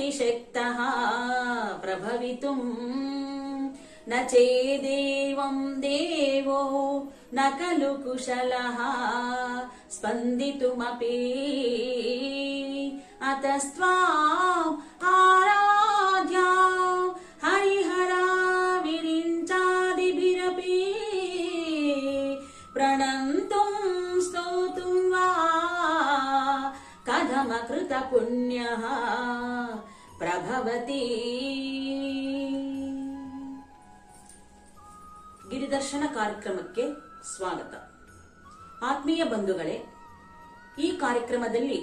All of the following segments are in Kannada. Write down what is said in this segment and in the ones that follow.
भवति शक्तः प्रभवितुम् न चेदेवं देवो न खलु कुशलः स्पन्दितुमपि अतस्त्वाम् आराध्या हरिहरा विरिञ्चादिभिरपि प्रणन्तुं स्तोतुं वा कथमकृतपुण्यः ಪ್ರಭವತಿ. ಗಿರಿದರ್ಶನ ಕಾರ್ಯಕ್ರಮಕ್ಕೆ ಸ್ವಾಗತ. ಆತ್ಮೀಯ ಬಂಧುಗಳೇ, ಈ ಕಾರ್ಯಕ್ರಮದಲ್ಲಿ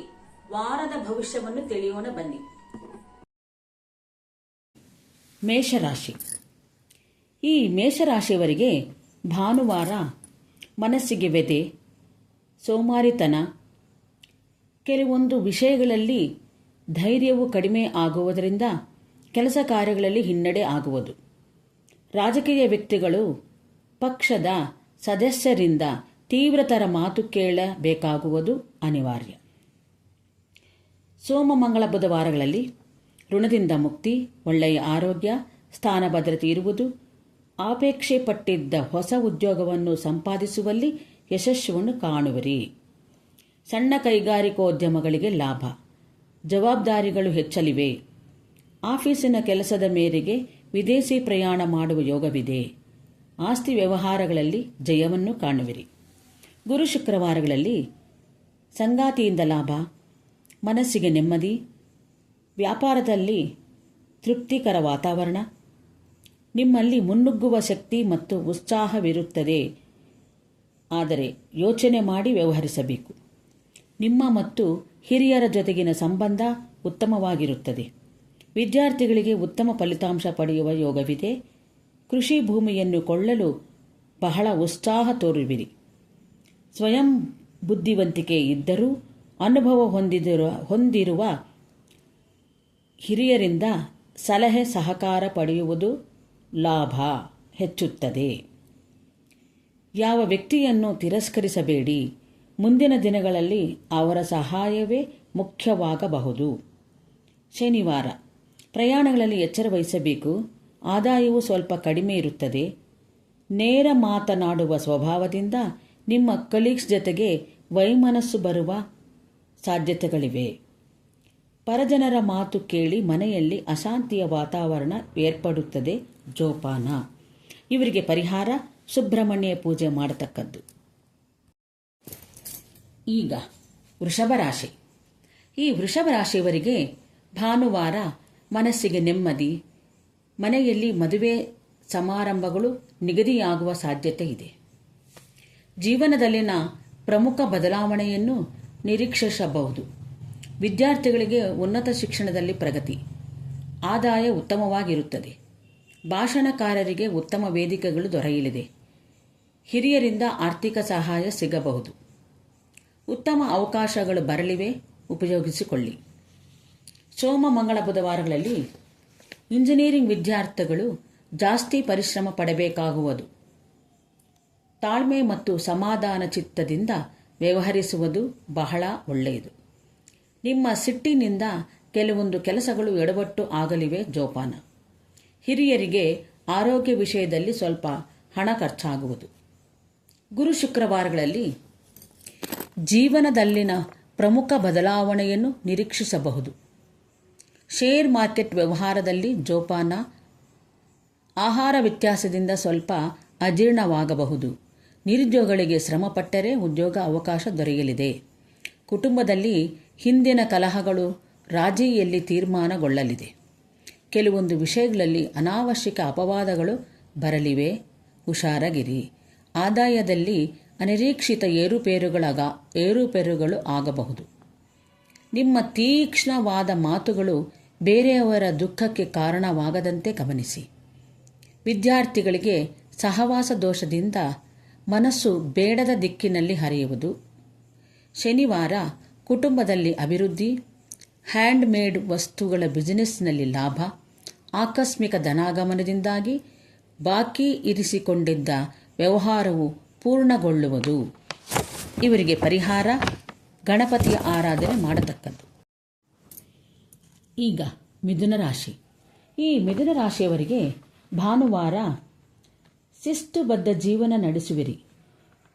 ವಾರದ ಭವಿಷ್ಯವನ್ನು ತಿಳಿಯೋಣ ಬನ್ನಿ. ಮೇಷರಾಶಿ. ಈ ಮೇಷರಾಶಿಯವರಿಗೆ ಭಾನುವಾರ ಮನಸ್ಸಿಗೆ ವ್ಯದೆ ಸೋಮಾರಿತನ, ಕೆಲವೊಂದು ವಿಷಯಗಳಲ್ಲಿ ಧೈರ್ಯವು ಕಡಿಮೆ ಆಗುವುದರಿಂದ ಕೆಲಸ ಕಾರ್ಯಗಳಲ್ಲಿ ಹಿನ್ನಡೆ ಆಗುವುದು. ರಾಜಕೀಯ ವ್ಯಕ್ತಿಗಳು ಪಕ್ಷದ ಸದಸ್ಯರಿಂದ ತೀವ್ರತರ ಮಾತು ಕೇಳಬೇಕಾಗುವುದು ಅನಿವಾರ್ಯ. ಸೋಮ, ಮಂಗಳ, ಬುಧವಾರಗಳಲ್ಲಿ ಋಣದಿಂದ ಮುಕ್ತಿ, ಒಳ್ಳೆಯ ಆರೋಗ್ಯ, ಸ್ಥಾನ ಭದ್ರತೆ ಇರುವುದು ಆಪೇಕ್ಷೆ ಪಟ್ಟಿದ್ದ ಹೊಸ ಉದ್ಯೋಗವನ್ನು ಸಂಪಾದಿಸುವಲ್ಲಿ ಯಶಸ್ಸನ್ನು ಕಾಣುವಿರಿ. ಸಣ್ಣ ಕೈಗಾರಿಕೋದ್ಯಮಗಳಿಗೆ ಲಾಭ. ಜವಾಬ್ದಾರಿಗಳು ಹೆಚ್ಚಲಿವೆ. ಆಫೀಸಿನ ಕೆಲಸದ ಮೇರೆಗೆ ವಿದೇಶಿ ಪ್ರಯಾಣ ಮಾಡುವ ಯೋಗವಿದೆ. ಆಸ್ತಿ ವ್ಯವಹಾರಗಳಲ್ಲಿ ಜಯವನ್ನು ಕಾಣುವಿರಿ. ಗುರು ಶುಕ್ರವಾರಗಳಲ್ಲಿ ಸಂಗಾತಿಯಿಂದ ಲಾಭ, ಮನಸ್ಸಿಗೆ ನೆಮ್ಮದಿ, ವ್ಯಾಪಾರದಲ್ಲಿ ತೃಪ್ತಿಕರ ವಾತಾವರಣ, ನಿಮ್ಮಲ್ಲಿ ಮುನ್ನುಗ್ಗುವ ಶಕ್ತಿ ಮತ್ತು ಉತ್ಸಾಹವಿರುತ್ತದೆ. ಆದರೆ ಯೋಚನೆ ಮಾಡಿ ವ್ಯವಹರಿಸಬೇಕು. ನಿಮ್ಮ ಮತ್ತು ಹಿರಿಯರ ಜೊತೆಗಿನ ಸಂಬಂಧ ಉತ್ತಮವಾಗಿರುತ್ತದೆ. ವಿದ್ಯಾರ್ಥಿಗಳಿಗೆ ಉತ್ತಮ ಫಲಿತಾಂಶ ಪಡೆಯುವ ಯೋಗವಿದೆ. ಕೃಷಿ ಭೂಮಿಯನ್ನು ಕೊಳ್ಳಲು ಬಹಳ ಉತ್ಸಾಹ ತೋರುವಿರಿ. ಸ್ವಯಂ ಬುದ್ಧಿವಂತಿಕೆ ಇದ್ದರೂ ಅನುಭವ ಹೊಂದಿದಿರುವ, ಹೊಂದಿರುವ ಹಿರಿಯರಿಂದ ಸಲಹೆ ಸಹಕಾರ ಪಡೆಯುವುದು ಲಾಭ ಹೆಚ್ಚುತ್ತದೆ. ಯಾವ ವ್ಯಕ್ತಿಯನ್ನು ತಿರಸ್ಕರಿಸಬೇಡಿ. ಮುಂದಿನ ದಿನಗಳಲ್ಲಿ ಅವರ ಸಹಾಯವೇ ಮುಖ್ಯವಾಗಬಹುದು. ಶನಿವಾರ. ಪ್ರಯಾಣಗಳಲ್ಲಿ ಎಚ್ಚರ ವಹಿಸಬೇಕು. ಆದಾಯವು ಸ್ವಲ್ಪ ಕಡಿಮೆ ಇರುತ್ತದೆ. ನೇರ ಮಾತನಾಡುವ ಸ್ವಭಾವದಿಂದ ನಿಮ್ಮ ಕಲೀಗ್ಸ್ ಜೊತೆಗೆ ವೈಮನಸ್ಸು ಬರುವ ಸಾಧ್ಯತೆಗಳಿವೆ. ಪರಜನರ ಮಾತು ಕೇಳಿ ಮನೆಯಲ್ಲಿ ಅಶಾಂತಿಯ ವಾತಾವರಣ ಏರ್ಪಡುತ್ತದೆ ಜೋಪಾನ. ಇವರಿಗೆ ಪರಿಹಾರ, ಸುಬ್ರಹ್ಮಣ್ಯ ಪೂಜೆ ಮಾಡತಕ್ಕದ್ದು. ಈಗ ವೃಷಭ ರಾಶಿ. ಈ ವೃಷಭ ರಾಶಿಯವರಿಗೆ ಭಾನುವಾರ ಮನಸ್ಸಿಗೆ ನೆಮ್ಮದಿ, ಮನೆಯಲ್ಲಿ ಮದುವೆ ಸಮಾರಂಭಗಳು ನಿಗದಿಯಾಗುವ ಸಾಧ್ಯತೆ ಇದೆ. ಜೀವನದಲ್ಲಿನ ಪ್ರಮುಖ ಬದಲಾವಣೆಯನ್ನು ನಿರೀಕ್ಷಿಸಬಹುದು. ವಿದ್ಯಾರ್ಥಿಗಳಿಗೆ ಉನ್ನತ ಶಿಕ್ಷಣದಲ್ಲಿ ಪ್ರಗತಿ, ಆದಾಯ ಉತ್ತಮವಾಗಿರುತ್ತದೆ. ಭಾಷಣಕಾರರಿಗೆ ಉತ್ತಮ ವೇದಿಕೆಗಳು ದೊರೆಯಲಿದೆ. ಹಿರಿಯರಿಂದ ಆರ್ಥಿಕ ಸಹಾಯ ಸಿಗಬಹುದು. ಉತ್ತಮ ಅವಕಾಶಗಳು ಬರಲಿವೆ, ಉಪಯೋಗಿಸಿಕೊಳ್ಳಿ. ಸೋಮ ಮಂಗಳ ಬುಧವಾರಗಳಲ್ಲಿ ಇಂಜಿನಿಯರಿಂಗ್ ವಿದ್ಯಾರ್ಥಿಗಳು ಜಾಸ್ತಿ ಪರಿಶ್ರಮ ಪಡಬೇಕಾಗುವುದು. ತಾಳ್ಮೆ ಮತ್ತು ಸಮಾಧಾನ ಚಿತ್ತದಿಂದ ವ್ಯವಹರಿಸುವುದು ಬಹಳ ಒಳ್ಳೆಯದು. ನಿಮ್ಮ ಸಿಟ್ಟಿನಿಂದ ಕೆಲವೊಂದು ಕೆಲಸಗಳು ಎಡವಟ್ಟು ಆಗಲಿವೆ, ಜೋಪಾನ. ಹಿರಿಯರಿಗೆ ಆರೋಗ್ಯ ವಿಷಯದಲ್ಲಿ ಸ್ವಲ್ಪ ಹಣ ಖರ್ಚಾಗುವುದು. ಗುರು ಶುಕ್ರವಾರಗಳಲ್ಲಿ ಜೀವನದಲ್ಲಿನ ಪ್ರಮುಖ ಬದಲಾವಣೆಯನ್ನು ನಿರೀಕ್ಷಿಸಬಹುದು. ಶೇರ್ ಮಾರ್ಕೆಟ್ ವ್ಯವಹಾರದಲ್ಲಿ ಜೋಪಾನ ಆಹಾರ ವ್ಯತ್ಯಾಸದಿಂದ ಸ್ವಲ್ಪ ಅಜೀರ್ಣವಾಗಬಹುದು. ನಿರುದ್ಯೋಗಗಳಿಗೆ ಶ್ರಮಪಟ್ಟರೆ ಉದ್ಯೋಗ ಅವಕಾಶ ದೊರೆಯಲಿದೆ. ಕುಟುಂಬದಲ್ಲಿ ಹಿಂದಿನ ಕಲಹಗಳು ರಾಜಿಯಲ್ಲಿ ತೀರ್ಮಾನಗೊಳ್ಳಲಿದೆ. ಕೆಲವೊಂದು ವಿಷಯಗಳಲ್ಲಿ ಅನಾವಶ್ಯಕ ಅಪವಾದಗಳು ಬರಲಿವೆ. ಹುಷಾರಗಿರಿ. ಆದಾಯದಲ್ಲಿ ಅನಿರೀಕ್ಷಿತ ಏರುಪೇರುಗಳಾಗ, ಏರುಪೇರುಗಳು ಆಗಬಹುದು. ನಿಮ್ಮ ತೀಕ್ಷ್ಣವಾದ ಮಾತುಗಳು ಬೇರೆಯವರ ದುಃಖಕ್ಕೆ ಕಾರಣವಾಗದಂತೆ ಗಮನಿಸಿ. ವಿದ್ಯಾರ್ಥಿಗಳಿಗೆ ಸಹವಾಸ ದೋಷದಿಂದ ಮನಸ್ಸು ಬೇಡದ ದಿಕ್ಕಿನಲ್ಲಿ ಹರಿಯುವುದು. ಶನಿವಾರ ಕುಟುಂಬದಲ್ಲಿ ಅಭಿವೃದ್ಧಿ ಹ್ಯಾಂಡ್ ಮೇಡ್ ವಸ್ತುಗಳ ಬಿಸಿನೆಸ್ನಲ್ಲಿ ಲಾಭ, ಆಕಸ್ಮಿಕ ಧನಾಗಮನದಿಂದಾಗಿ ಬಾಕಿ ಇರಿಸಿಕೊಂಡಿದ್ದ ವ್ಯವಹಾರವು ಪೂರ್ಣಗೊಳ್ಳುವುದು. ಇವರಿಗೆ ಪರಿಹಾರ, ಗಣಪತಿಯ ಆರಾಧನೆ ಮಾಡತಕ್ಕದ್ದು. ಈಗ ಮಿಥುನ ರಾಶಿ. ಈ ಮಿಥುನ ರಾಶಿಯವರಿಗೆ ಭಾನುವಾರ ಶಿಸ್ತುಬದ್ಧ ಜೀವನ ನಡೆಸುವಿರಿ.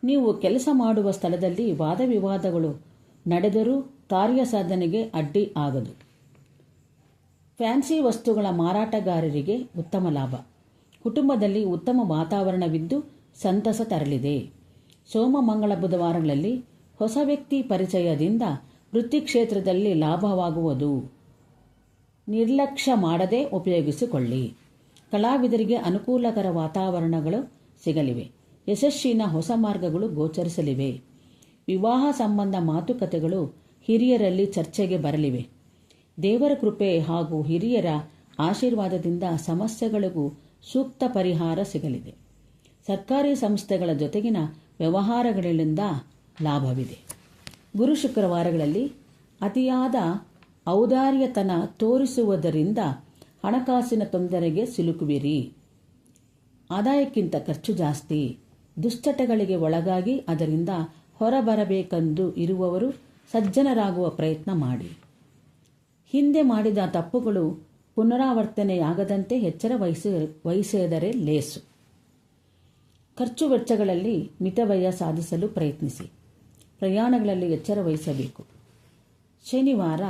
ನೀವು ಕೆಲಸ ಮಾಡುವ ಸ್ಥಳದಲ್ಲಿ ವಾದ ವಿವಾದಗಳು ನಡೆದರೂ ಕಾರ್ಯ ಸಾಧನೆಗೆ ಅಡ್ಡಿ ಆಗದು. ಫ್ಯಾನ್ಸಿ ವಸ್ತುಗಳ ಮಾರಾಟಗಾರರಿಗೆ ಉತ್ತಮ ಲಾಭ. ಕುಟುಂಬದಲ್ಲಿ ಉತ್ತಮ ವಾತಾವರಣವಿದ್ದು ಸಂತಸ ತರಲಿದೆ. ಸೋಮ ಮಂಗಳ ಬುಧವಾರಗಳಲ್ಲಿ ಹೊಸ ವ್ಯಕ್ತಿ ಪರಿಚಯದಿಂದ ವೃತ್ತಿ ಕ್ಷೇತ್ರದಲ್ಲಿ ಲಾಭವಾಗುವುದು. ನಿರ್ಲಕ್ಷ್ಯ ಮಾಡದೆ ಉಪಯೋಗಿಸಿಕೊಳ್ಳಿ. ಕಲಾವಿದರಿಗೆ ಅನುಕೂಲಕರ ವಾತಾವರಣಗಳು ಸಿಗಲಿವೆ. ಯಶಸ್ಸಿನ ಹೊಸ ಮಾರ್ಗಗಳು ಗೋಚರಿಸಲಿವೆ. ವಿವಾಹ ಸಂಬಂಧ ಮಾತುಕತೆಗಳು ಹಿರಿಯರಲ್ಲಿ ಚರ್ಚೆಗೆ ಬರಲಿವೆ. ದೇವರ ಕೃಪೆ ಹಾಗೂ ಹಿರಿಯರ ಆಶೀರ್ವಾದದಿಂದ ಸಮಸ್ಯೆಗಳಿಗೂ ಸೂಕ್ತ ಪರಿಹಾರ ಸಿಗಲಿದೆ. ಸರ್ಕಾರಿ ಸಂಸ್ಥೆಗಳ ಜೊತೆಗಿನ ವ್ಯವಹಾರಗಳಿಂದ ಲಾಭವಿದೆ. ಗುರು ಶುಕ್ರವಾರಗಳಲ್ಲಿ ಅತಿಯಾದ ಔದಾರ್ಯತನ ತೋರಿಸುವುದರಿಂದ ಹಣಕಾಸಿನ ತೊಂದರೆಗೆ ಸಿಲುಕುವಿರಿ. ಆದಾಯಕ್ಕಿಂತ ಖರ್ಚು ಜಾಸ್ತಿ, ದುಶ್ಚಟಗಳಿಗೆ ಒಳಗಾಗಿ ಅದರಿಂದ ಹೊರಬರಬೇಕೆಂದು ಇರುವವರು ಸಜ್ಜನರಾಗುವ ಪ್ರಯತ್ನ ಮಾಡಿ. ಹಿಂದೆ ಮಾಡಿದ ತಪ್ಪುಗಳು ಪುನರಾವರ್ತನೆಯಾಗದಂತೆ ಎಚ್ಚರ ವಹಿಸಿ ವಹಿಸಿದರೆ ಲೇಸು. ಖರ್ಚು ವೆಚ್ಚಗಳಲ್ಲಿ ಮಿತವ್ಯಯ ಸಾಧಿಸಲು ಪ್ರಯತ್ನಿಸಿ. ಪ್ರಯಾಣಗಳಲ್ಲಿ ಎಚ್ಚರ ವಹಿಸಬೇಕು. ಶನಿವಾರ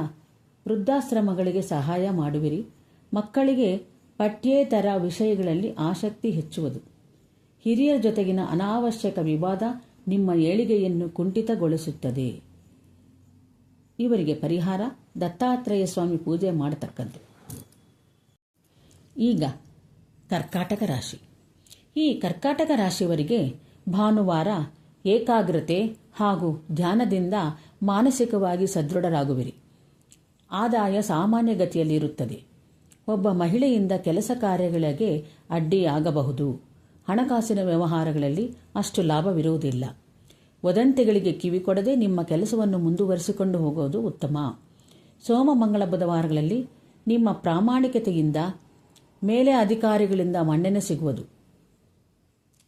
ವೃದ್ಧಾಶ್ರಮಗಳಿಗೆ ಸಹಾಯ ಮಾಡುವಿರಿ. ಮಕ್ಕಳಿಗೆ ಪಠ್ಯೇತರ ವಿಷಯಗಳಲ್ಲಿ ಆಸಕ್ತಿ ಹೆಚ್ಚುವುದು. ಹಿರಿಯರ ಜೊತೆಗಿನ ಅನಾವಶ್ಯಕ ವಿವಾದ ನಿಮ್ಮ ಏಳಿಗೆಯನ್ನು ಕುಂಠಿತಗೊಳಿಸುತ್ತದೆ. ಇವರಿಗೆ ಪರಿಹಾರ ದತ್ತಾತ್ರೇಯ ಸ್ವಾಮಿ ಪೂಜೆ ಮಾಡತಕ್ಕದ್ದು. ಈಗ ಕರ್ಕಾಟಕ ರಾಶಿ. ಈ ಕರ್ಕಾಟಕ ರಾಶಿಯವರಿಗೆ ಭಾನುವಾರ ಏಕಾಗ್ರತೆ ಹಾಗೂ ಧ್ಯಾನದಿಂದ ಮಾನಸಿಕವಾಗಿ ಸದೃಢರಾಗುವಿರಿ. ಆದಾಯ ಸಾಮಾನ್ಯ ಗತಿಯಲ್ಲಿರುತ್ತದೆ ಒಬ್ಬ ಮಹಿಳೆಯಿಂದ ಕೆಲಸ ಕಾರ್ಯಗಳಿಗೆ ಅಡ್ಡಿಯಾಗಬಹುದು. ಹಣಕಾಸಿನ ವ್ಯವಹಾರಗಳಲ್ಲಿ ಅಷ್ಟು ಲಾಭವಿರುವುದಿಲ್ಲ. ವದಂತಿಗಳಿಗೆ ಕಿವಿ ಕೊಡದೆ ನಿಮ್ಮ ಕೆಲಸವನ್ನು ಮುಂದುವರಿಸಿಕೊಂಡು ಹೋಗುವುದು ಉತ್ತಮ. ಸೋಮ ಮಂಗಳ ಬುಧವಾರಗಳಲ್ಲಿ ನಿಮ್ಮ ಪ್ರಾಮಾಣಿಕತೆಯಿಂದ, ಮೇಲೆ ಅಧಿಕಾರಿಗಳಿಂದ ಮನ್ನಣೆ ಸಿಗುವುದು.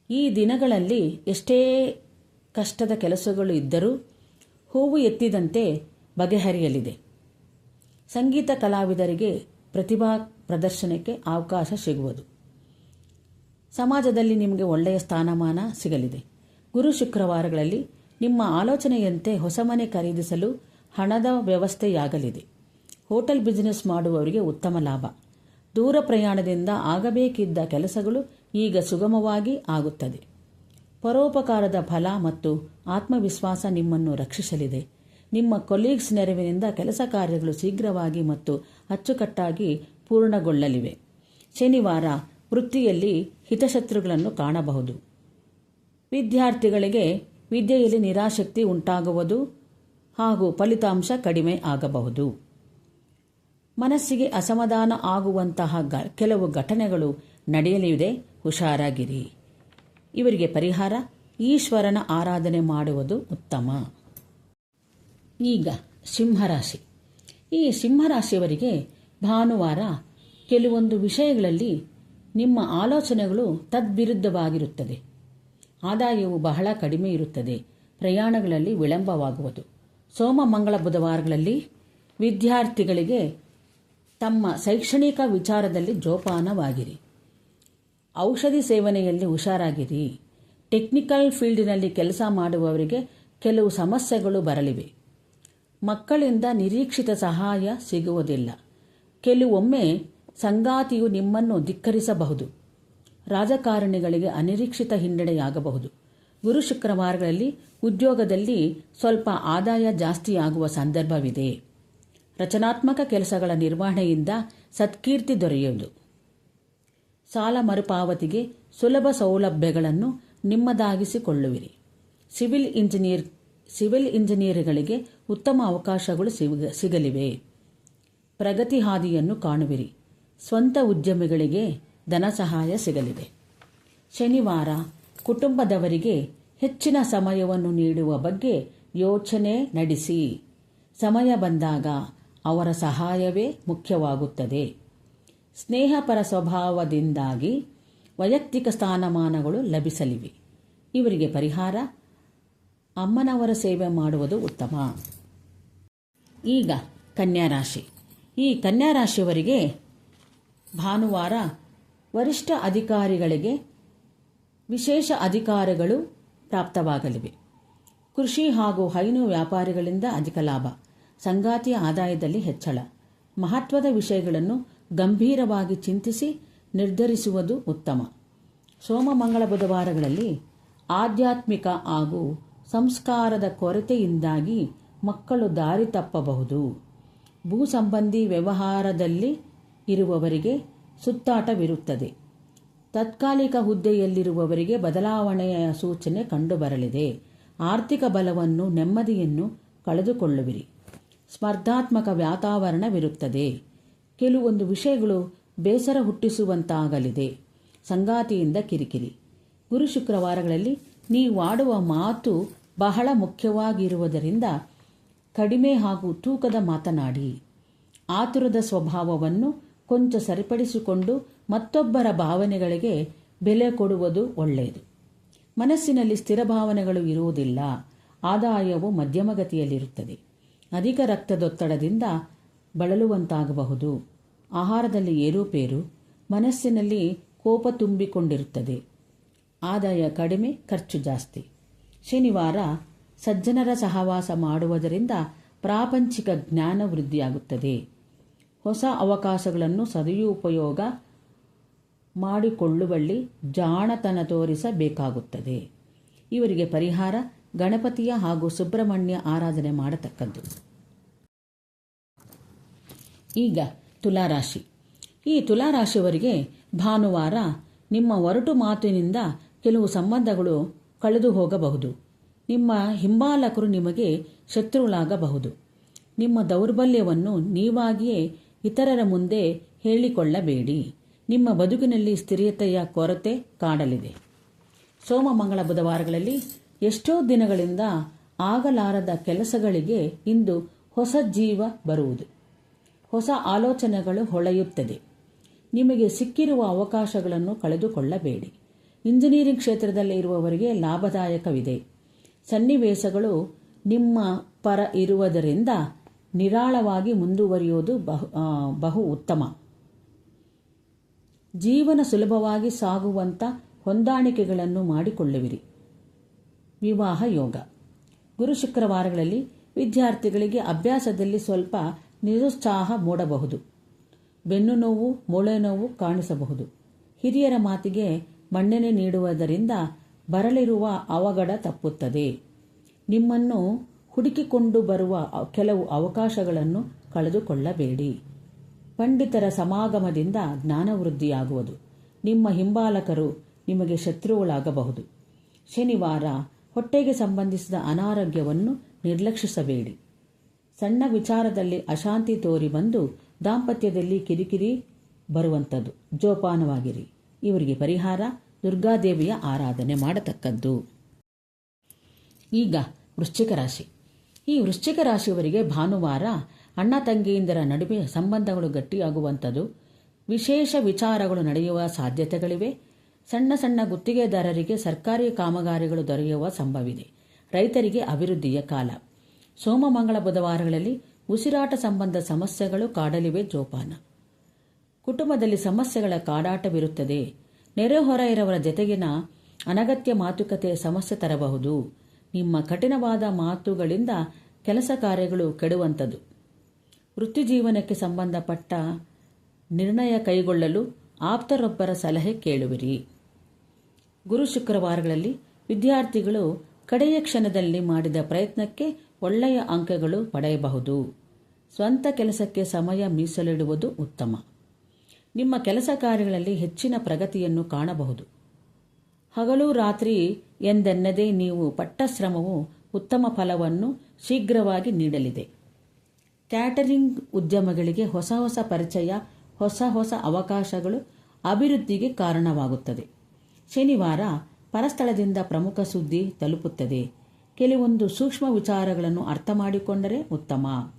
ಈ ದಿನಗಳಲ್ಲಿ ಎಷ್ಟೇ ಕಷ್ಟದ ಕೆಲಸಗಳು ಇದ್ದರೂ ಹೂವು ಎತ್ತಿದಂತೆ ಬಗೆಹರಿಯಲಿದೆ. ಸಂಗೀತ ಕಲಾವಿದರಿಗೆ ಪ್ರತಿಭಾ ಪ್ರದರ್ಶನಕ್ಕೆ ಅವಕಾಶ ಸಿಗುವುದು. ಸಮಾಜದಲ್ಲಿ ನಿಮಗೆ ಒಳ್ಳೆಯ ಸ್ಥಾನಮಾನ ಸಿಗಲಿದೆ. ಗುರು ಶುಕ್ರವಾರಗಳಲ್ಲಿ ನಿಮ್ಮ ಆಲೋಚನೆಯಂತೆ ಹೊಸ ಮನೆ ಖರೀದಿಸಲು ಹಣದ ವ್ಯವಸ್ಥೆಯಾಗಲಿದೆ. ಹೋಟೆಲ್ ಬಿಸಿನೆಸ್ ಮಾಡುವವರಿಗೆ ಉತ್ತಮ ಲಾಭ. ದೂರ ಪ್ರಯಾಣದಿಂದ ಆಗಬೇಕಿದ್ದ ಕೆಲಸಗಳು ಈಗ ಸುಗಮವಾಗಿ ಆಗುತ್ತದೆ. ಪರೋಪಕಾರದ ಫಲ ಮತ್ತು ಆತ್ಮವಿಶ್ವಾಸ ನಿಮ್ಮನ್ನು ರಕ್ಷಿಸಲಿದೆ. ನಿಮ್ಮ ಕೊಲೀಗ್ಸ್ ನೆರವಿನಿಂದ ಕೆಲಸ ಕಾರ್ಯಗಳು ಶೀಘ್ರವಾಗಿ ಮತ್ತು ಅಚ್ಚುಕಟ್ಟಾಗಿ ಪೂರ್ಣಗೊಳ್ಳಲಿವೆ. ಶನಿವಾರ ವೃತ್ತಿಯಲ್ಲಿ ಹಿತಶತ್ರುಗಳನ್ನು ಕಾಣಬಹುದು. ವಿದ್ಯಾರ್ಥಿಗಳಿಗೆ ವಿದ್ಯೆಯಲ್ಲಿ ನಿರಾಸಕ್ತಿ ಉಂಟಾಗುವುದು ಹಾಗೂ ಫಲಿತಾಂಶ ಕಡಿಮೆ ಆಗಬಹುದು. ಮನಸ್ಸಿಗೆ ಅಸಮಾಧಾನ ಆಗುವಂತಹ ಕೆಲವು ಘಟನೆಗಳು ನಡೆಯಲಿದೆ. ಹುಷಾರಾಗಿರಿ. ಇವರಿಗೆ ಪರಿಹಾರ ಈಶ್ವರನ ಆರಾಧನೆ ಮಾಡುವುದು ಉತ್ತಮ. ಈಗ ಸಿಂಹರಾಶಿ. ಈ ಸಿಂಹರಾಶಿಯವರಿಗೆ ಭಾನುವಾರ ಕೆಲವೊಂದು ವಿಷಯಗಳಲ್ಲಿ ನಿಮ್ಮ ಆಲೋಚನೆಗಳು ತದ್ವಿರುದ್ಧವಾಗಿರುತ್ತದೆ. ಆದಾಯವು ಬಹಳ ಕಡಿಮೆ ಇರುತ್ತದೆ. ಪ್ರಯಾಣಗಳಲ್ಲಿ ವಿಳಂಬವಾಗುವುದು. ಸೋಮ, ಮಂಗಳ, ಬುಧವಾರಗಳಲ್ಲಿ ವಿದ್ಯಾರ್ಥಿಗಳಿಗೆ ತಮ್ಮ ಶೈಕ್ಷಣಿಕ ವಿಚಾರದಲ್ಲಿ ಜೋಪಾನವಾಗಿರಿ. ಔಷಧಿ ಸೇವನೆಯಲ್ಲಿ ಹುಷಾರಾಗಿರಿ. ಟೆಕ್ನಿಕಲ್ ಫೀಲ್ಡಿನಲ್ಲಿ ಕೆಲಸ ಮಾಡುವವರಿಗೆ ಕೆಲವು ಸಮಸ್ಯೆಗಳು ಬರಲಿವೆ. ಮಕ್ಕಳಿಂದ ನಿರೀಕ್ಷಿತ ಸಹಾಯ ಸಿಗುವುದಿಲ್ಲ. ಕೆಲವೊಮ್ಮೆ ಸಂಗಾತಿಯು ನಿಮ್ಮನ್ನು ಧಿಕ್ಕರಿಸಬಹುದು. ರಾಜಕಾರಣಿಗಳಿಗೆ ಅನಿರೀಕ್ಷಿತ ಹಿನ್ನಡೆಯಾಗಬಹುದು. ಗುರು ಶುಕ್ರವಾರಗಳಲ್ಲಿ ಉದ್ಯೋಗದಲ್ಲಿ ಸ್ವಲ್ಪ ಆದಾಯ ಜಾಸ್ತಿಯಾಗುವ ಸಂದರ್ಭವಿದೆ. ರಚನಾತ್ಮಕ ಕೆಲಸಗಳ ನಿರ್ವಹಣೆಯಿಂದ ಸತ್ಕೀರ್ತಿ ದೊರೆಯುವುದು. ಸಾಲ ಮರುಪಾವತಿಗೆ ಸುಲಭ ಸೌಲಭ್ಯಗಳನ್ನು ನಿಮ್ಮದಾಗಿಸಿಕೊಳ್ಳುವಿರಿ. ಸಿವಿಲ್ ಇಂಜಿನಿಯರ್, ಸಿವಿಲ್ ಇಂಜಿನಿಯರ್ಗಳಿಗೆ ಉತ್ತಮ ಅವಕಾಶಗಳು ಸಿಗ, ಸಿಗಲಿವೆ. ಪ್ರಗತಿ ಹಾದಿಯನ್ನು ಕಾಣುವಿರಿ. ಸ್ವಂತ ಉದ್ಯಮಿಗಳಿಗೆ ಧನ ಸಹಾಯ ಸಿಗಲಿದೆ. ಶನಿವಾರ ಕುಟುಂಬದವರಿಗೆ ಹೆಚ್ಚಿನ ಸಮಯವನ್ನು ನೀಡುವ ಬಗ್ಗೆ ಯೋಚನೆ ನಡೆಸಿ. ಸಮಯ ಬಂದಾಗ ಅವರ ಸಹಾಯವೇ ಮುಖ್ಯವಾಗುತ್ತದೆ. ಸ್ನೇಹಪರ ಸ್ವಭಾವದಿಂದಾಗಿ ವೈಯಕ್ತಿಕ ಸ್ಥಾನಮಾನಗಳು ಲಭಿಸಲಿವೆ. ಇವರಿಗೆ ಪರಿಹಾರ, ಅಮ್ಮನವರ ಸೇವೆ ಮಾಡುವುದು ಉತ್ತಮ. ಈಗ ಕನ್ಯಾ ರಾಶಿ ಈ ಕನ್ಯಾ ರಾಶಿಯವರಿಗೆ ಭಾನುವಾರ ವರಿಷ್ಠ ಅಧಿಕಾರಿಗಳಿಗೆ ವಿಶೇಷ ಅಧಿಕಾರಗಳು ಪ್ರಾಪ್ತವಾಗಲಿವೆ. ಕೃಷಿ ಹಾಗೂ ಹೈನು ವ್ಯಾಪಾರಿಗಳಿಂದ ಅಧಿಕ ಲಾಭ. ಸಂಗಾತಿಯ ಆದಾಯದಲ್ಲಿ ಹೆಚ್ಚಳ. ಮಹತ್ವದ ವಿಷಯಗಳನ್ನು ಗಂಭೀರವಾಗಿ ಚಿಂತಿಸಿ ನಿರ್ಧರಿಸುವುದು ಉತ್ತಮ. ಸೋಮ ಮಂಗಳ ಬುಧವಾರಗಳಲ್ಲಿ ಆಧ್ಯಾತ್ಮಿಕ ಹಾಗೂ ಸಂಸ್ಕಾರದ ಕೊರತೆಯಿಂದಾಗಿ ಮಕ್ಕಳು ದಾರಿ ತಪ್ಪಬಹುದು. ಭೂ ಸಂಬಂಧಿ ವ್ಯವಹಾರದಲ್ಲಿ ಇರುವವರಿಗೆ ಸುತ್ತಾಟವಿರುತ್ತದೆ. ತಾತ್ಕಾಲಿಕ ಹುದ್ದೆಯಲ್ಲಿರುವವರಿಗೆ ಬದಲಾವಣೆಯ ಸೂಚನೆ ಕಂಡುಬರಲಿದೆ. ಆರ್ಥಿಕ ಬಲವನ್ನು, ನೆಮ್ಮದಿಯನ್ನು ಕಳೆದುಕೊಳ್ಳುವಿರಿ. ಸ್ಪರ್ಧಾತ್ಮಕ ವಾತಾವರಣವಿರುತ್ತದೆ. ಕೆಲವೊಂದು ವಿಷಯಗಳು ಬೇಸರ ಹುಟ್ಟಿಸುವಂತಾಗಲಿದೆ. ಸಂಗಾತಿಯಿಂದ ಕಿರಿಕಿರಿ. ಗುರು ಶುಕ್ರವಾರಗಳಲ್ಲಿ ನೀವು ಆಡುವ ಮಾತು ಬಹಳ ಮುಖ್ಯವಾಗಿರುವುದರಿಂದ ಕಡಿಮೆ ಹಾಗೂ ತೂಕದ ಮಾತನಾಡಿ. ಆತುರದ ಸ್ವಭಾವವನ್ನು ಕೊಂಚ ಸರಿಪಡಿಸಿಕೊಂಡು ಮತ್ತೊಬ್ಬರ ಭಾವನೆಗಳಿಗೆ ಬೆಲೆ ಕೊಡುವುದು ಒಳ್ಳೆಯದು. ಮನಸ್ಸಿನಲ್ಲಿ ಸ್ಥಿರ ಭಾವನೆಗಳು ಇರುವುದಿಲ್ಲ. ಆದಾಯವು ಮಧ್ಯಮಗತಿಯಲ್ಲಿರುತ್ತದೆ. ಅಧಿಕ ರಕ್ತದೊತ್ತಡದಿಂದ ಬಳಲುವಂತಾಗಬಹುದು. ಆಹಾರದಲ್ಲಿ ಏರುಪೇರು ಮನಸ್ಸಿನಲ್ಲಿ ಕೋಪ ತುಂಬಿಕೊಂಡಿರುತ್ತದೆ. ಆದಾಯ ಕಡಿಮೆ, ಖರ್ಚು ಜಾಸ್ತಿ. ಶನಿವಾರ ಸಜ್ಜನರ ಸಹವಾಸ ಮಾಡುವುದರಿಂದ ಪ್ರಾಪಂಚಿಕ ಜ್ಞಾನ ವೃದ್ಧಿಯಾಗುತ್ತದೆ. ಹೊಸ ಅವಕಾಶಗಳನ್ನು ಸದುಪಯೋಗ ಮಾಡಿಕೊಳ್ಳುವಲ್ಲಿ ಜಾಣತನ ತೋರಿಸಬೇಕಾಗುತ್ತದೆ. ಇವರಿಗೆ ಪರಿಹಾರ ಗಣಪತಿಯ ಹಾಗೂ ಸುಬ್ರಹ್ಮಣ್ಯ ಆರಾಧನೆ ಮಾಡತಕ್ಕದ್ದು. ಈಗ ತುಲಾರಾಶಿ. ಈ ತುಲಾರಾಶಿಯವರಿಗೆ ಭಾನುವಾರ ನಿಮ್ಮ ಒರಟು ಮಾತಿನಿಂದ ಕೆಲವು ಸಂಬಂಧಗಳು ಕಳೆದು ಹೋಗಬಹುದು. ನಿಮ್ಮ ಹಿಂಬಾಲಕರು ನಿಮಗೆ ಶತ್ರುಗಳಾಗಬಹುದು. ನಿಮ್ಮ ದೌರ್ಬಲ್ಯವನ್ನು ನೀವಾಗಿಯೇ ಇತರರ ಮುಂದೆ ಹೇಳಿಕೊಳ್ಳಬೇಡಿ. ನಿಮ್ಮ ಬದುಕಿನಲ್ಲಿ ಸ್ಥಿರತೆಯ ಕೊರತೆ ಕಾಡಲಿದೆ. ಸೋಮ, ಮಂಗಳ ಬುಧವಾರಗಳಲ್ಲಿ ಎಷ್ಟೋ ದಿನಗಳಿಂದ ಆಗಲಾರದ ಕೆಲಸಗಳಿಗೆ ಇಂದು ಹೊಸ ಜೀವ ಬರುವುದು. ಹೊಸ ಆಲೋಚನೆಗಳು ಹೊಳೆಯುತ್ತದೆ. ನಿಮಗೆ ಸಿಕ್ಕಿರುವ ಅವಕಾಶಗಳನ್ನು ಕಳೆದುಕೊಳ್ಳಬೇಡಿ. ಇಂಜಿನಿಯರಿಂಗ್ ಕ್ಷೇತ್ರದಲ್ಲಿ ಇರುವವರಿಗೆ ಲಾಭದಾಯಕವಿದೆ. ಸನ್ನಿವೇಶಗಳು ನಿಮ್ಮ ಪರ ಇರುವುದರಿಂದ ನಿರಾಳವಾಗಿ ಮುಂದುವರಿಯುವುದು ಬಹು ಬಹು ಉತ್ತಮ. ಜೀವನ ಸುಲಭವಾಗಿ ಸಾಗುವಂಥ ಹೊಂದಾಣಿಕೆಗಳನ್ನು ಮಾಡಿಕೊಳ್ಳುವಿರಿ. ವಿವಾಹ ಯೋಗ. ಗುರು ಶುಕ್ರವಾರಗಳಲ್ಲಿ ವಿದ್ಯಾರ್ಥಿಗಳಿಗೆ ಅಭ್ಯಾಸದಲ್ಲಿ ಸ್ವಲ್ಪ ನಿರುತ್ಸಾಹ ಮೂಡಬಹುದು. ಬೆನ್ನು ನೋವು, ಮೂಳೆ ನೋವು ಕಾಣಿಸಬಹುದು. ಹಿರಿಯರ ಮಾತಿಗೆ ಮನ್ನಣೆ ನೀಡುವುದರಿಂದ ಬರಲಿರುವ ಅವಘಡ ತಪ್ಪುತ್ತದೆ. ನಿಮ್ಮನ್ನು ಹುಡುಕಿಕೊಂಡು ಬರುವ ಕೆಲವು ಅವಕಾಶಗಳನ್ನು ಕಳೆದುಕೊಳ್ಳಬೇಡಿ. ಪಂಡಿತರ ಸಮಾಗಮದಿಂದ ಜ್ಞಾನವೃದ್ಧಿಯಾಗುವುದು ನಿಮ್ಮ ಹಿಂಬಾಲಕರು ನಿಮಗೆ ಶತ್ರುಗಳಾಗಬಹುದು. ಶನಿವಾರ ಹೊಟ್ಟೆಗೆ ಸಂಬಂಧಿಸಿದ ಅನಾರೋಗ್ಯವನ್ನು ನಿರ್ಲಕ್ಷಿಸಬೇಡಿ. ಸಣ್ಣ ವಿಚಾರದಲ್ಲಿ ಅಶಾಂತಿ ತೋರಿ ಬಂದು ದಾಂಪತ್ಯದಲ್ಲಿ ಕಿರಿಕಿರಿ ಬರುವಂಥದ್ದು ಜೋಪಾನವಾಗಿರಿ. ಇವರಿಗೆ ಪರಿಹಾರ, ದುರ್ಗಾದೇವಿಯ ಆರಾಧನೆ ಮಾಡತಕ್ಕದ್ದು. ಈಗ ವೃಶ್ಚಿಕ ರಾಶಿ. ಈ ವೃಶ್ಚಿಕ ರಾಶಿಯವರಿಗೆ ಭಾನುವಾರ ಅಣ್ಣ ತಂಗಿಯಿಂದರ ನಡುವೆ ಸಂಬಂಧಗಳು ಗಟ್ಟಿಯಾಗುವಂಥದ್ದು ವಿಶೇಷ ವಿಚಾರಗಳು ನಡೆಯುವ ಸಾಧ್ಯತೆಗಳಿವೆ. ಸಣ್ಣ ಸಣ್ಣ ಗುತ್ತಿಗೆದಾರರಿಗೆ ಸರ್ಕಾರಿ ಕಾಮಗಾರಿಗಳು ದೊರೆಯುವ ಸಂಭವಿದೆ. ರೈತರಿಗೆ ಅಭಿವೃದ್ಧಿಯ ಕಾಲ. ಸೋಮ ಮಂಗಳ ಬುಧವಾರಗಳಲ್ಲಿ ಉಸಿರಾಟ ಸಂಬಂಧ ಸಮಸ್ಯೆಗಳು ಕಾಡಲಿವೆ ಜೋಪಾನ. ಕುಟುಂಬದಲ್ಲಿ ಸಮಸ್ಯೆಗಳ ಕಾಡಾಟವಿರುತ್ತದೆ. ನೆರೆಹೊರ ಇರವರ ಜತೆಗಿನ ಅನಗತ್ಯ ಮಾತುಕತೆ ಸಮಸ್ಯೆ ತರಬಹುದು. ನಿಮ್ಮ ಕಠಿಣವಾದ ಮಾತುಗಳಿಂದ ಕೆಲಸ ಕಾರ್ಯಗಳು ಕೆಡುವಂಥದ್ದು. ವೃತ್ತಿ ಜೀವನಕ್ಕೆ ಸಂಬಂಧಪಟ್ಟ ನಿರ್ಣಯ ಕೈಗೊಳ್ಳಲು ಆಪ್ತರೊಬ್ಬರ ಸಲಹೆ ಕೇಳುವಿರಿ. ಗುರು ಶುಕ್ರವಾರಗಳಲ್ಲಿ ವಿದ್ಯಾರ್ಥಿಗಳು ಕಡೆಯ ಕ್ಷಣದಲ್ಲಿ ಮಾಡಿದ ಪ್ರಯತ್ನಕ್ಕೆ ಒಳ್ಳೆಯ ಅಂಕಗಳು ಪಡೆಯಬಹುದು. ಸ್ವಂತ ಕೆಲಸಕ್ಕೆ ಸಮಯ ಮೀಸಲಿಡುವುದು ಉತ್ತಮ. ನಿಮ್ಮ ಕೆಲಸ ಕಾರ್ಯಗಳಲ್ಲಿ ಹೆಚ್ಚಿನ ಪ್ರಗತಿಯನ್ನು ಕಾಣಬಹುದು. ಹಗಲು ರಾತ್ರಿ ಎಂದೆನ್ನದೇ ನೀವು ಪಟ್ಟಶ್ರಮವು ಉತ್ತಮ ಫಲವನ್ನು ಶೀಘ್ರವಾಗಿ ನೀಡಲಿದೆ. ಕ್ಯಾಟರಿಂಗ್ ಉದ್ಯಮಗಳಿಗೆ ಹೊಸ ಹೊಸ ಪರಿಚಯ, ಹೊಸ ಹೊಸ ಅವಕಾಶಗಳು ಅಭಿವೃದ್ಧಿಗೆ ಕಾರಣವಾಗುತ್ತದೆ. ಶನಿವಾರ ಪರಸ್ಥಳದಿಂದ ಪ್ರಮುಖ ಸುದ್ದಿ ತಲುಪುತ್ತದೆ. ಕೆಲವೊಂದು ಸೂಕ್ಷ್ಮ ವಿಚಾರಗಳನ್ನು ಅರ್ಥ ಮಾಡಿಕೊಂಡರೆ ಉತ್ತಮ.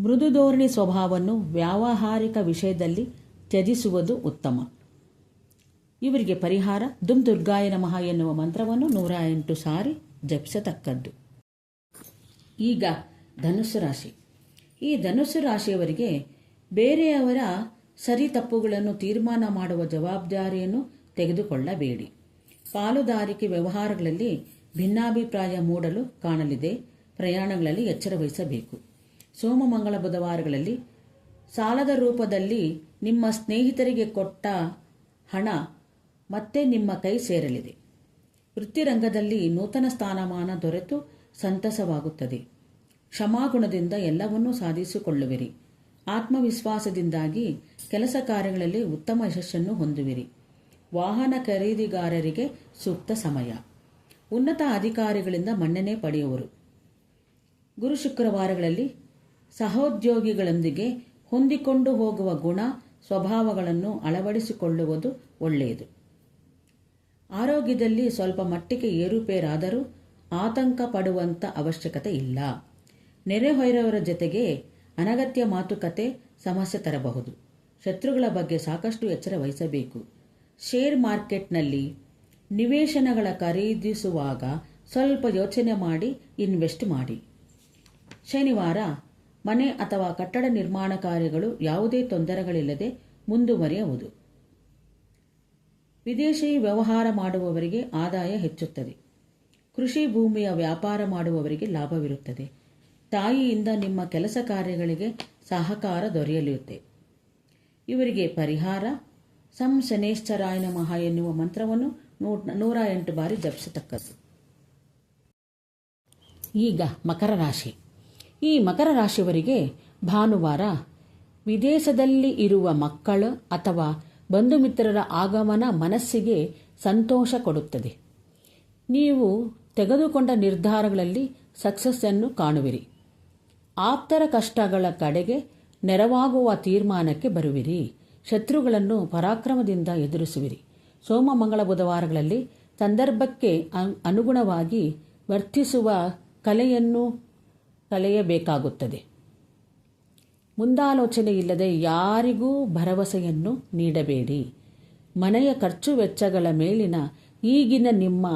ಮೃದು ಧೋರಣಿ ಸ್ವಭಾವವನ್ನು ವ್ಯಾವಹಾರಿಕ ವಿಷಯದಲ್ಲಿ ತ್ಯಜಿಸುವುದು ಉತ್ತಮ. ಇವರಿಗೆ ಪರಿಹಾರ ದುಮ್ ದುರ್ಗಾಯ ನಮಃ ಎನ್ನುವ ಮಂತ್ರವನ್ನು ನೂರ ಎಂಟು ಸಾರಿ ಜಪಿಸತಕ್ಕದ್ದು. ಈಗ ಧನುಸ್ಸು ರಾಶಿ. ಈ ಧನುಸ್ಸು ರಾಶಿಯವರಿಗೆ ಬೇರೆಯವರ ಸರಿ ತಪ್ಪುಗಳನ್ನು ತೀರ್ಮಾನ ಮಾಡುವ ಜವಾಬ್ದಾರಿಯನ್ನು ತೆಗೆದುಕೊಳ್ಳಬೇಡಿ. ಪಾಲುದಾರಿಕೆ ವ್ಯವಹಾರಗಳಲ್ಲಿ ಭಿನ್ನಾಭಿಪ್ರಾಯ ಮೂಡಲು ಕಾಣಲಿದೆ. ಪ್ರಯಾಣಗಳಲ್ಲಿ ಎಚ್ಚರ ವಹಿಸಬೇಕು. ಸೋಮ ಮಂಗಳ ಬುಧವಾರಗಳಲ್ಲಿ ಸಾಲದ ರೂಪದಲ್ಲಿ ನಿಮ್ಮ ಸ್ನೇಹಿತರಿಗೆ ಕೊಟ್ಟ ಹಣ ಮತ್ತೆ ನಿಮ್ಮ ಕೈ ಸೇರಲಿದೆ. ವೃತ್ತಿರಂಗದಲ್ಲಿ ನೂತನ ಸ್ಥಾನಮಾನ ದೊರೆತು ಸಂತಸವಾಗುತ್ತದೆ. ಕ್ಷಮಾಗುಣದಿಂದ ಎಲ್ಲವನ್ನೂ ಸಾಧಿಸಿಕೊಳ್ಳುವಿರಿ. ಆತ್ಮವಿಶ್ವಾಸದಿಂದಾಗಿ ಕೆಲಸ ಕಾರ್ಯಗಳಲ್ಲಿ ಉತ್ತಮ ಯಶಸ್ಸನ್ನು ಹೊಂದುವಿರಿ. ವಾಹನ ಖರೀದಿಗಾರರಿಗೆ ಸೂಕ್ತ ಸಮಯ. ಉನ್ನತ ಅಧಿಕಾರಿಗಳಿಂದ ಮನ್ನಣೆ ಪಡೆಯುವರು. ಗುರು ಶುಕ್ರವಾರಗಳಲ್ಲಿ ಸಹೋದ್ಯೋಗಿಗಳೊಂದಿಗೆ ಹೊಂದಿಕೊಂಡು ಹೋಗುವ ಗುಣ, ಸ್ವಭಾವಗಳನ್ನು ಅಳವಡಿಸಿಕೊಳ್ಳುವುದು ಒಳ್ಳೆಯದು. ಆರೋಗ್ಯದಲ್ಲಿ ಸ್ವಲ್ಪ ಮಟ್ಟಿಗೆ ಏರುಪೇರಾದರೂ ಆತಂಕ ಪಡುವಂಥ ಅವಶ್ಯಕತೆ ಇಲ್ಲ. ನೆರೆಹೊರೆಯವರ ಜೊತೆಗೆ ಅನಗತ್ಯ ಮಾತುಕತೆ ಸಮಸ್ಯೆ ತರಬಹುದು. ಶತ್ರುಗಳ ಬಗ್ಗೆ ಸಾಕಷ್ಟು ಎಚ್ಚರ ವಹಿಸಬೇಕು. ಶೇರ್ ಮಾರ್ಕೆಟ್ನಲ್ಲಿ ನಿವೇಶನಗಳ ಖರೀದಿಸುವಾಗ ಸ್ವಲ್ಪ ಯೋಚನೆ ಮಾಡಿ, ಇನ್ವೆಸ್ಟ್ ಮಾಡಿ. ಶನಿವಾರ ಮನೆ ಅಥವಾ ಕಟ್ಟಡ ನಿರ್ಮಾಣ ಕಾರ್ಯಗಳು ಯಾವುದೇ ತೊಂದರೆಗಳಿಲ್ಲದೆ ಮುಂದುವರಿಯುವುದು. ವಿದೇಶಿ ವ್ಯವಹಾರ ಮಾಡುವವರಿಗೆ ಆದಾಯ ಹೆಚ್ಚುತ್ತದೆ. ಕೃಷಿ ಭೂಮಿಯ ವ್ಯಾಪಾರ ಮಾಡುವವರಿಗೆ ಲಾಭವಿರುತ್ತದೆ. ತಾಯಿಯಿಂದ ನಿಮ್ಮ ಕೆಲಸ ಕಾರ್ಯಗಳಿಗೆ ಸಹಕಾರ ದೊರೆಯಲಿರುತ್ತೆ. ಇವರಿಗೆ ಪರಿಹಾರ ಸಂ ಶನೇಶ್ವರಾಯ ನಮಃ ಎನ್ನುವ ಮಂತ್ರವನ್ನು ನೂರ ಎಂಟು ಬಾರಿ ಜಪಿಸತಕ್ಕದ್ದು. ಈಗ ಮಕರ ರಾಶಿ. ಈ ಮಕರ ರಾಶಿಯವರಿಗೆ ಭಾನುವಾರ ವಿದೇಶದಲ್ಲಿ ಇರುವ ಮಕ್ಕಳು ಅಥವಾ ಬಂಧು ಮಿತ್ರರ ಆಗಮನ ಮನಸ್ಸಿಗೆ ಸಂತೋಷ ಕೊಡುತ್ತದೆ. ನೀವು ತೆಗೆದುಕೊಂಡ ನಿರ್ಧಾರಗಳಲ್ಲಿ ಸಕ್ಸಸ್ಸನ್ನು ಕಾಣುವಿರಿ. ಆಪ್ತರ ಕಷ್ಟಗಳ ಕಡೆಗೆ ನೆರವಾಗುವ ತೀರ್ಮಾನಕ್ಕೆ ಬರುವಿರಿ. ಶತ್ರುಗಳನ್ನು ಪರಾಕ್ರಮದಿಂದ ಎದುರಿಸುವಿರಿ. ಸೋಮ ಮಂಗಳ ಬುಧವಾರಗಳಲ್ಲಿ ಸಂದರ್ಭಕ್ಕೆ ಅನುಗುಣವಾಗಿ ವರ್ತಿಸುವ ಕಲೆಯನ್ನು ಕಲೆಯಬೇಕಾಗುತ್ತದೆ. ಮುಂದಾಲೋಚನೆ ಇಲ್ಲದೆ ಯಾರಿಗೂ ಭರವಸೆಯನ್ನು ನೀಡಬೇಡಿ. ಮನೆಯ ಖರ್ಚು ವೆಚ್ಚಗಳ ಮೇಲಿನ ಈಗಿನ ನಿಮ್ಮ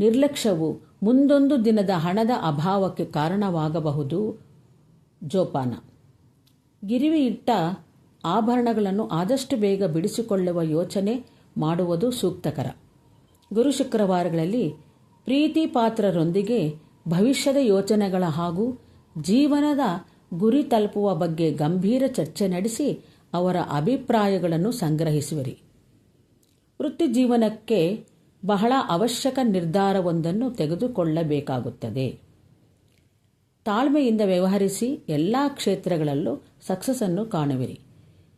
ನಿರ್ಲಕ್ಷ್ಯವು ಮುಂದೊಂದು ದಿನದ ಹಣದ ಅಭಾವಕ್ಕೆ ಕಾರಣವಾಗಬಹುದು. ಜೋಪಾನ. ಗಿರಿವಿ ಇಟ್ಟ ಆಭರಣಗಳನ್ನು ಆದಷ್ಟು ಬೇಗ ಬಿಡಿಸಿಕೊಳ್ಳುವ ಯೋಚನೆ ಮಾಡುವುದು ಸೂಕ್ತಕರ. ಗುರು ಶುಕ್ರವಾರಗಳಲ್ಲಿ ಪ್ರೀತಿ ಪಾತ್ರರೊಂದಿಗೆ ಭವಿಷ್ಯದ ಯೋಚನೆಗಳ ಹಾಗೂ ಜೀವನದ ಗುರಿ ತಲುಪುವ ಬಗ್ಗೆ ಗಂಭೀರ ಚರ್ಚೆ ನಡೆಸಿ ಅವರ ಅಭಿಪ್ರಾಯಗಳನ್ನು ಸಂಗ್ರಹಿಸುವಿರಿ. ವೃತ್ತಿ ಜೀವನಕ್ಕೆ ಬಹಳ ಅವಶ್ಯಕ ನಿರ್ಧಾರವೊಂದನ್ನು ತೆಗೆದುಕೊಳ್ಳಬೇಕಾಗುತ್ತದೆ. ತಾಳ್ಮೆಯಿಂದ ವ್ಯವಹರಿಸಿ ಎಲ್ಲ ಕ್ಷೇತ್ರಗಳಲ್ಲೂ ಸಕ್ಸಸ್ಸನ್ನು ಕಾಣುವಿರಿ.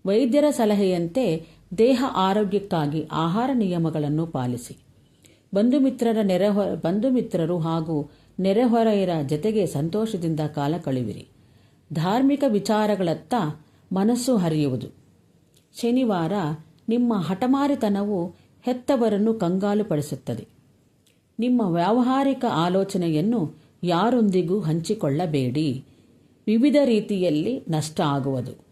ವೈದ್ಯರ ಸಲಹೆಯಂತೆ ದೇಹ ಆರೋಗ್ಯಕ್ಕಾಗಿ ಆಹಾರ ನಿಯಮಗಳನ್ನು ಪಾಲಿಸಿ. ಬಂಧು ಮಿತ್ರರ ನೆರೆಹೊ, ಬಂಧು ಮಿತ್ರರು ಹಾಗೂ ನೆರೆಹೊರೆಯರ ಜತೆಗೆ ಸಂತೋಷದಿಂದ ಕಾಲ ಕಳೆಯುವಿರಿ ಧಾರ್ಮಿಕ ವಿಚಾರಗಳತ್ತ ಮನಸ್ಸು ಹರಿಯುವುದು. ಶನಿವಾರ ನಿಮ್ಮ ಹಠಮಾರಿತನವು ಹೆತ್ತವರನ್ನು ಕಂಗಾಲುಪಡಿಸುತ್ತದೆ. ನಿಮ್ಮ ವ್ಯಾವಹಾರಿಕ ಆಲೋಚನೆಯನ್ನು ಯಾರೊಂದಿಗೂ ಹಂಚಿಕೊಳ್ಳಬೇಡಿ. ವಿವಿಧ ರೀತಿಯಲ್ಲಿ ನಷ್ಟ ಆಗುವುದು.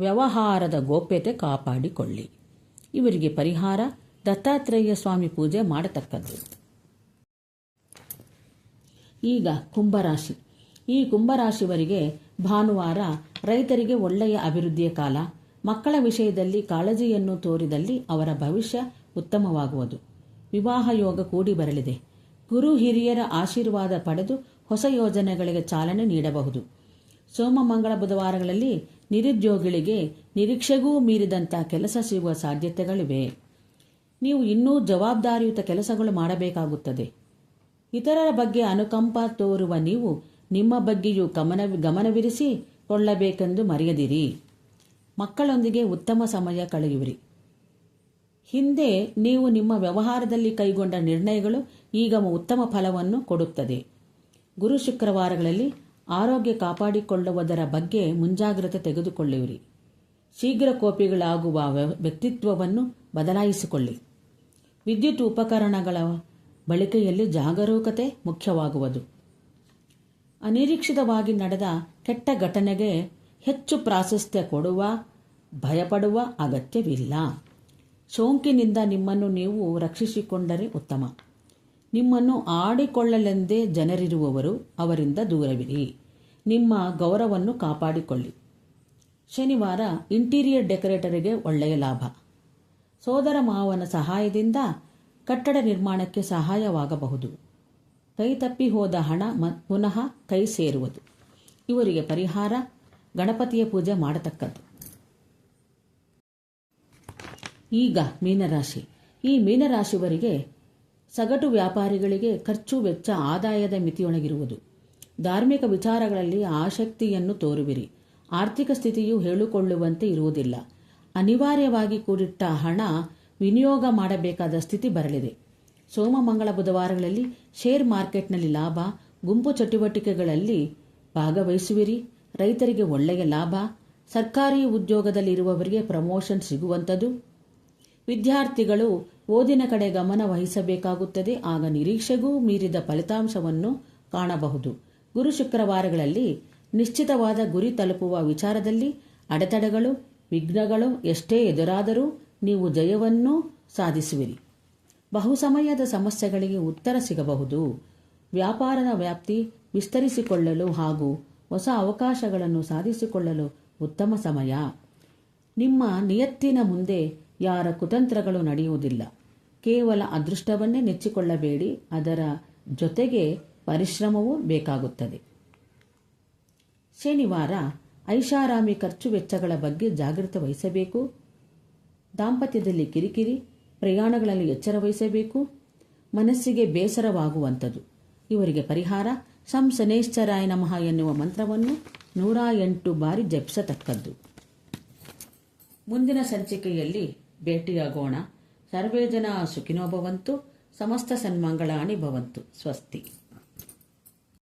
ವ್ಯವಹಾರದ ಗೋಪ್ಯತೆ ಕಾಪಾಡಿಕೊಳ್ಳಿ. ಇವರಿಗೆ ಪರಿಹಾರ ದತ್ತಾತ್ರೇಯ ಸ್ವಾಮಿ ಪೂಜೆ ಮಾಡತಕ್ಕದ್ದು. ಈಗ ಕುಂಭರಾಶಿ. ಈ ಕುಂಭರಾಶಿವರಿಗೆ ಭಾನುವಾರ ರೈತರಿಗೆ ಒಳ್ಳೆಯ ಅಭಿವೃದ್ಧಿಯ ಕಾಲ, ಮಕ್ಕಳ ವಿಷಯದಲ್ಲಿ ಕಾಳಜಿಯನ್ನು ತೋರಿದಲ್ಲಿ ಅವರ ಭವಿಷ್ಯ ಉತ್ತಮವಾಗುವುದು. ವಿವಾಹ ಯೋಗ ಕೂಡಿ ಬರಲಿದೆ. ಗುರು ಹಿರಿಯರ ಆಶೀರ್ವಾದ ಪಡೆದು ಹೊಸ ಯೋಜನೆಗಳಿಗೆ ಚಾಲನೆ ನೀಡಬಹುದು. ಸೋಮ ಮಂಗಳ ಬುಧವಾರಗಳಲ್ಲಿ ನಿರುದ್ಯೋಗಿಗಳಿಗೆ ನಿರೀಕ್ಷೆಗೂ ಮೀರಿದಂಥ ಕೆಲಸ ಸಿಗುವ ಸಾಧ್ಯತೆಗಳಿವೆ. ನೀವು ಇನ್ನೂ ಜವಾಬ್ದಾರಿಯುತ ಕೆಲಸಗಳು ಮಾಡಬೇಕಾಗುತ್ತದೆ. ಇತರರ ಬಗ್ಗೆ ಅನುಕಂಪ ತೋರುವ ನೀವು ನಿಮ್ಮ ಬಗ್ಗೆಯೂ ಗಮನ, ಗಮನವಿರಿಸಿ ಕೊಳ್ಳಬೇಕೆಂದು ಮರೆಯದಿರಿ. ಮಕ್ಕಳೊಂದಿಗೆ ಉತ್ತಮ ಸಮಯ ಕಳೆಯುವಿರಿ. ಹಿಂದೆ ನೀವು ನಿಮ್ಮ ವ್ಯವಹಾರದಲ್ಲಿ ಕೈಗೊಂಡ ನಿರ್ಣಯಗಳು ಈಗ ಉತ್ತಮ ಫಲವನ್ನು ಕೊಡುತ್ತದೆ. ಗುರು ಶುಕ್ರವಾರಗಳಲ್ಲಿ ಆರೋಗ್ಯ ಕಾಪಾಡಿಕೊಳ್ಳುವುದರ ಬಗ್ಗೆ ಮುಂಜಾಗ್ರತೆ ತೆಗೆದುಕೊಳ್ಳುವಿರಿ ಶೀಘ್ರ ಕೋಪಿಗಳಾಗುವ ವ್ಯಕ್ತಿತ್ವವನ್ನು ಬದಲಾಯಿಸಿಕೊಳ್ಳಿ. ವಿದ್ಯುತ್ ಉಪಕರಣಗಳ ಬಳಕೆಯಲ್ಲಿ ಜಾಗರೂಕತೆ ಮುಖ್ಯವಾಗುವುದು. ಅನಿರೀಕ್ಷಿತವಾಗಿ ನಡೆದ ಕೆಟ್ಟ ಘಟನೆಗೆ ಹೆಚ್ಚು ಪ್ರಾಶಸ್ತ್ಯ ಕೊಡುವ, ಭಯಪಡುವ ಅಗತ್ಯವಿಲ್ಲ. ಸೋಂಕಿನಿಂದ ನಿಮ್ಮನ್ನು ನೀವು ರಕ್ಷಿಸಿಕೊಂಡರೆ ಉತ್ತಮ. ನಿಮ್ಮನ್ನು ಆಡಿಕೊಳ್ಳಲೆಂದೇ ಜನರಿರುವವರು ಅವರಿಂದ ದೂರವಿರಿ. ನಿಮ್ಮ ಗೌರವವನ್ನು ಕಾಪಾಡಿಕೊಳ್ಳಿ. ಶನಿವಾರ ಇಂಟೀರಿಯರ್ ಡೆಕೋರೇಟರಿಗೆ ಒಳ್ಳೆಯ ಲಾಭ. ಸೋದರ ಮಾವನ ಸಹಾಯದಿಂದ ಕಟ್ಟಡ ನಿರ್ಮಾಣಕ್ಕೆ ಸಹಾಯವಾಗಬಹುದು. ಕೈತಪ್ಪಿ ಹೋದ ಹಣ ಮ- ಪುನಃ ಕೈ ಸೇರುವುದು. ಇವರಿಗೆ ಪರಿಹಾರ, ಗಣಪತಿಯ ಪೂಜೆ ಮಾಡತಕ್ಕದ್ದು. ಈಗ ಮೀನರಾಶಿ. ಈ ಮೀನರಾಶಿವರಿಗೆ ಸಗಟು ವ್ಯಾಪಾರಿಗಳಿಗೆ ಖರ್ಚು ವೆಚ್ಚ ಆದಾಯದ ಮಿತಿಯೊಳಗಿರುವುದು. ಧಾರ್ಮಿಕ ವಿಚಾರಗಳಲ್ಲಿ ಆಸಕ್ತಿಯನ್ನು ತೋರುವಿರಿ. ಆರ್ಥಿಕ ಸ್ಥಿತಿಯು ಹೇಳಿಕೊಳ್ಳುವಂತೆ ಇರುವುದಿಲ್ಲ. ಅನಿವಾರ್ಯವಾಗಿ ಕೂಡಿಟ್ಟ ಹಣ ವಿನಿಯೋಗ ಮಾಡಬೇಕಾದ ಸ್ಥಿತಿ ಬರಲಿದೆ. ಸೋಮ, ಮಂಗಳ ಬುಧವಾರಗಳಲ್ಲಿ ಶೇರ್ ಮಾರ್ಕೆಟ್ನಲ್ಲಿ ಲಾಭ, ಗುಂಪು ಚಟುವಟಿಕೆಗಳಲ್ಲಿ ಭಾಗವಹಿಸುವಿರಿ. ರೈತರಿಗೆ ಒಳ್ಳೆಯ ಲಾಭ, ಸರ್ಕಾರಿ ಉದ್ಯೋಗದಲ್ಲಿರುವವರಿಗೆ ಪ್ರಮೋಷನ್ ಸಿಗುವಂಥದ್ದು. ವಿದ್ಯಾರ್ಥಿಗಳು ಓದಿನ ಕಡೆ ಗಮನ ವಹಿಸಬೇಕಾಗುತ್ತದೆ. ಆಗ ನಿರೀಕ್ಷೆಗೂ ಮೀರಿದ ಫಲಿತಾಂಶವನ್ನು ಕಾಣಬಹುದು. ಗುರು ಶುಕ್ರವಾರಗಳಲ್ಲಿ ನಿಶ್ಚಿತವಾದ ಗುರಿ ತಲುಪುವ ವಿಚಾರದಲ್ಲಿ ಅಡೆತಡೆಗಳು, ವಿಘ್ನಗಳು ಎಷ್ಟೇ ಎದುರಾದರೂ ನೀವು ಜಯವನ್ನೂ ಸಾಧಿಸುವಿರಿ. ಬಹುಸಮಯದ ಸಮಸ್ಯೆಗಳಿಗೆ ಉತ್ತರ ಸಿಗಬಹುದು. ವ್ಯಾಪಾರದ ವ್ಯಾಪ್ತಿ ವಿಸ್ತರಿಸಿಕೊಳ್ಳಲು ಹಾಗೂ ಹೊಸ ಅವಕಾಶಗಳನ್ನು ಸಾಧಿಸಿಕೊಳ್ಳಲು ಉತ್ತಮ ಸಮಯ. ನಿಮ್ಮ ನಿಯತ್ತಿನ ಮುಂದೆ ಯಾರ ಕುತಂತ್ರಗಳು ನಡೆಯುವುದಿಲ್ಲ. ಕೇವಲ ಅದೃಷ್ಟವನ್ನೇ ನೆಚ್ಚಿಕೊಳ್ಳಬೇಡಿ, ಅದರ ಜೊತೆಗೆ ಪರಿಶ್ರಮವೂ ಬೇಕಾಗುತ್ತದೆ. ಶನಿವಾರ ಐಷಾರಾಮಿ ಖರ್ಚು ವೆಚ್ಚಗಳ ಬಗ್ಗೆ ಜಾಗೃತಿ ವಹಿಸಬೇಕು. ದಾಂಪತ್ಯದಲ್ಲಿ ಕಿರಿಕಿರಿ, ಪ್ರಯಾಣಗಳಲ್ಲಿ ಎಚ್ಚರ ವಹಿಸಬೇಕು. ಮನಸ್ಸಿಗೆ ಬೇಸರವಾಗುವಂಥದ್ದು. ಇವರಿಗೆ ಪರಿಹಾರ ಶಂ ನಮಃ ಎನ್ನುವ ಮಂತ್ರವನ್ನು ನೂರ ಎಂಟು ಬಾರಿ ಜಪಿಸತಕ್ಕದ್ದು. ಮುಂದಿನ ಸಂಚಿಕೆಯಲ್ಲಿ ಭೇಟಿಯಾಗೋಣ. ಸರ್ವೇ ಜನ ಸುಖಿನೋ ಭವಂತು ಸಮಸ್ತ ಸನ್ಮಂಗಳಾಣಿ ಭವಂತು. ಸ್ವಸ್ತಿ.